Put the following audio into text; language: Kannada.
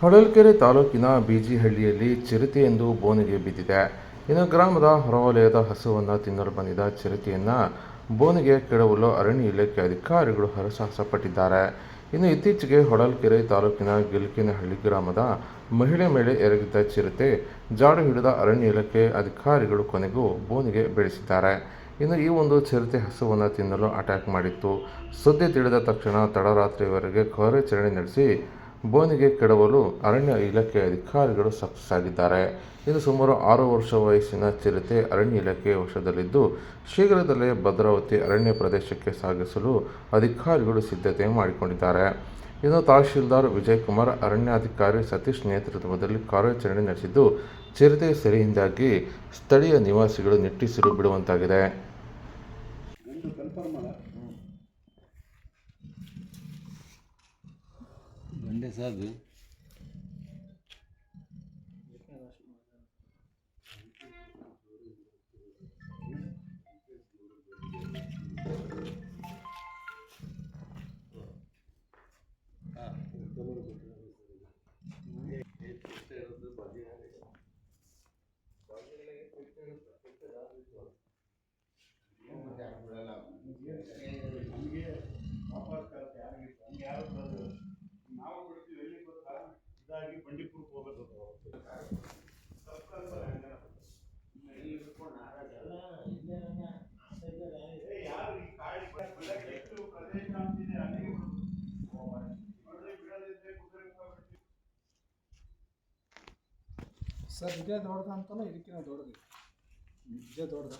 ಹೊಳಲ್ಕೆರೆ ತಾಲೂಕಿನ ಬೀಜಿಹಳ್ಳಿಯಲ್ಲಿ ಚಿರತೆಯೊಂದು ಬೋನಿಗೆ ಬಿದ್ದಿದೆ. ಇನ್ನು ಗ್ರಾಮದ ಹೊರವಲಯದ ಹಸುವನ್ನು ತಿನ್ನಲು ಬಂದಿದ್ದ ಚಿರತೆಯನ್ನು ಬೋನಿಗೆ ಕೆಡವಲು ಅರಣ್ಯ ಇಲಾಖೆ ಅಧಿಕಾರಿಗಳು ಹರಸಾಹಸಪಟ್ಟಿದ್ದಾರೆ. ಇನ್ನು ಇತ್ತೀಚೆಗೆ ಹೊಳಲ್ಕೆರೆ ತಾಲೂಕಿನ ಗಿಲ್ಕಿನಹಳ್ಳಿ ಗ್ರಾಮದ ಮಹಿಳೆ ಮೇಲೆ ಎರಗಿದ್ದ ಚಿರತೆ ಜಾಡು ಹಿಡಿದ ಅರಣ್ಯ ಇಲಾಖೆ ಅಧಿಕಾರಿಗಳು ಕೊನೆಗೂ ಬೋನಿಗೆ ಬೆಳೆಸಿದ್ದಾರೆ. ಇನ್ನು ಈ ಒಂದು ಚಿರತೆ ಹಸುವನ್ನು ತಿನ್ನಲು ಅಟ್ಯಾಕ್ ಮಾಡಿತ್ತು. ಸುದ್ದಿ ತಿಳಿದ ತಕ್ಷಣ ತಡರಾತ್ರಿವರೆಗೆ ಕಾರ್ಯಾಚರಣೆ ನಡೆಸಿ ಬೋನಿಗೆ ಕೆಡವಲು ಅರಣ್ಯ ಇಲಾಖೆ ಅಧಿಕಾರಿಗಳು ಸಕ್ಸಾಗಿದ್ದಾರೆ ಇದು ಸುಮಾರು ಆರು ವರ್ಷ ವಯಸ್ಸಿನ ಚಿರತೆ ಅರಣ್ಯ ಇಲಾಖೆ ವಶದಲ್ಲಿದ್ದು, ಶೀಘ್ರದಲ್ಲೇ ಭದ್ರಾವತಿ ಅರಣ್ಯ ಪ್ರದೇಶಕ್ಕೆ ಸಾಗಿಸಲು ಅಧಿಕಾರಿಗಳು ಸಿದ್ಧತೆ ಮಾಡಿಕೊಂಡಿದ್ದಾರೆ. ಇನ್ನು ತಹಶೀಲ್ದಾರ್ ವಿಜಯಕುಮಾರ್, ಅರಣ್ಯಾಧಿಕಾರಿ ಸತೀಶ್ ನೇತೃತ್ವದಲ್ಲಿ ಕಾರ್ಯಾಚರಣೆ ನಡೆಸಿದ್ದು, ಚಿರತೆ ಸೆರೆಯಿಂದಾಗಿ ಸ್ಥಳೀಯ ನಿವಾಸಿಗಳು ನಿಟ್ಟಿಸಿರು ಬಿಡುವಂತಾಗಿದೆ. Ne sabi? Yeah. ಕುದುರೆ ಹೋಗೋದು ಸರ್ ಇದೇ ದೊಡ್ಡದ ಅಂತಲ್ಲ ಇದಕ್ಕಿಂತ ದೊಡ್ಡದು. ನಿಜ ದೊಡ್ಡದ.